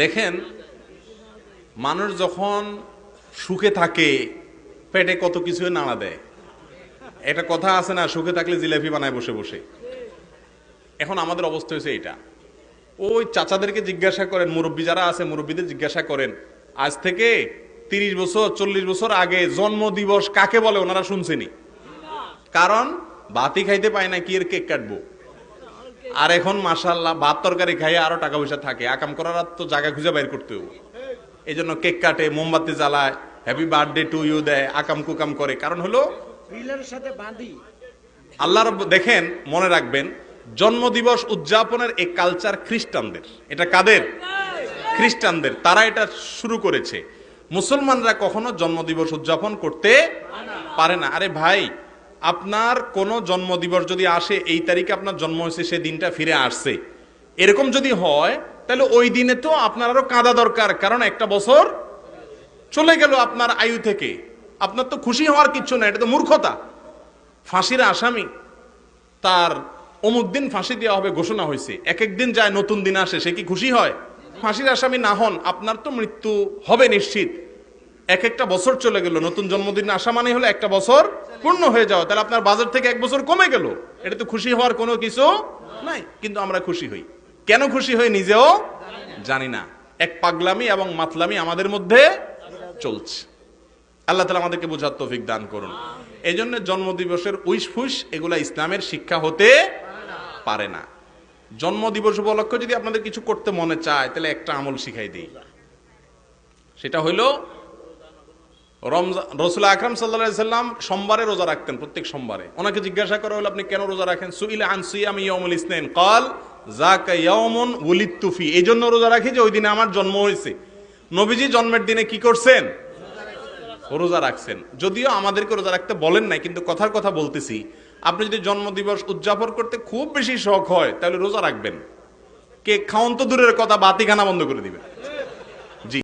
দেখেন, মানুষ যখন সুখে থাকে, পেটে কত কিছু নাড়া দেয়। একটা কথা আছে না, সুখে থাকলে জিলাপি বানায় বসে বসে। এখন আমাদের অবস্থা হয়েছে এটা ওই চাচাদেরকে জিজ্ঞাসা করেন, মুরব্বী যারা আছে, মুরব্বীদের জিজ্ঞাসা করেন, আজ থেকে তিরিশ বছর, চল্লিশ বছর আগে জন্ম দিবস কাকে বলে? ওনারা শুনছেনি কারণ বাতি খাইতে পায় না, কি এর কেক কাটবো? আর এখন মাসাল্লাহ ভাত তরকারি খাইয়ে আরও টাকা পয়সা থাকে। আকাম করার তো জায়গা খুঁজে বাইর করতে হবে। এই জন্য কেক কাটে মোমবাতি জ্বালায় হ্যাপি বার্থডে টু ইউ দেয় আকাম কুকাম করে। কারণ হলো সাথে বাঁধি। আল্লাহ রব দেখেন মনে রাখবেন জন্মদিবস উদযাপনের এই কালচার খ্রিস্টানদের। এটা কাদের? খ্রিস্টানদের। তারা এটা শুরু করেছে। মুসলমানরা কখনো জন্মদিবস উদযাপন করতে পারে না। আরে ভাই আপনার কোনো জন্মদিবস যদি আসে, এই তারিখে আপনার জন্ম হয়েছে, সে দিনটা ফিরে আসছে। এরকম যদি হয়, তাহলে ওই দিনে তো আপনার আরও কাঁদা দরকার, কারণ একটা বছর চলে গেল আপনার আয়ু থেকে। আপনার তো খুশি হওয়ার কিচ্ছু না এটা তো মূর্খতা। ফাঁসির আসামি, তার অমুক দিন ফাঁসি দেওয়া হবে ঘোষণা হয়েছে। এক এক দিন যায়, নতুন দিন আসে, সে কি খুশি হয়? ফাঁসির আসামি না হন, আপনার তো মৃত্যু হবে নিশ্চিত। এক একটা বছর চলে গেল, নতুন জন্মদিন আসা মানে হলো একটা বছর পূর্ণ হয়ে যাওয়া তাহলে আপনার বাজার থেকে এক বছর কমে গেল। এটা তো খুশি হওয়ার কোনো কিছু নাই, কিন্তু আমরা খুশি হই। কেন খুশি হই নিজেও জানি না। এক পাগলামি এবং মাতলামি আমাদের মধ্যে চলছে। আল্লাহ তালা আমাদেরকে বোঝার তৌফিক দান করুন। এই জন্য জন্মদিবসের উইস ফুস এগুলা ইসলামের শিক্ষা হতে পারে না। জন্মদিবস উপলক্ষে যদি আপনাদের কিছু করতে মনে চায়, তাহলে একটা আমল শিখাই দিই। সেটা হইল রমজান রসুল আকরাম সাল্লা সাল্লাম সোমবারে রোজা রাখতেন প্রত্যেক সোমবারে। ওনাকে জিজ্ঞাসা করা হলো, আপনি কেন রোজা রাখেন? সুইল আনসুইয়াম ইয়মুল ইসনাইন। কল জাক ইয়মুন উলিতুফি এই জন্য রোজা রাখি যে ওই দিনে আমার জন্ম হয়েছে। নবীজি জন্মের দিনে কি করছেন? রোজা রাখছেন। যদিও আমাদেরকে রোজা রাখতে বলেন নাই, কিন্তু কথার কথা বলতেছি। আপনি যদি জন্ম দিবস উদযাপন করতে খুব বেশি শখ হয়, তাহলে রোজা রাখবেন। কে খাওন তো দূরের কথা বাতি খানা বন্ধ করে দিবেন।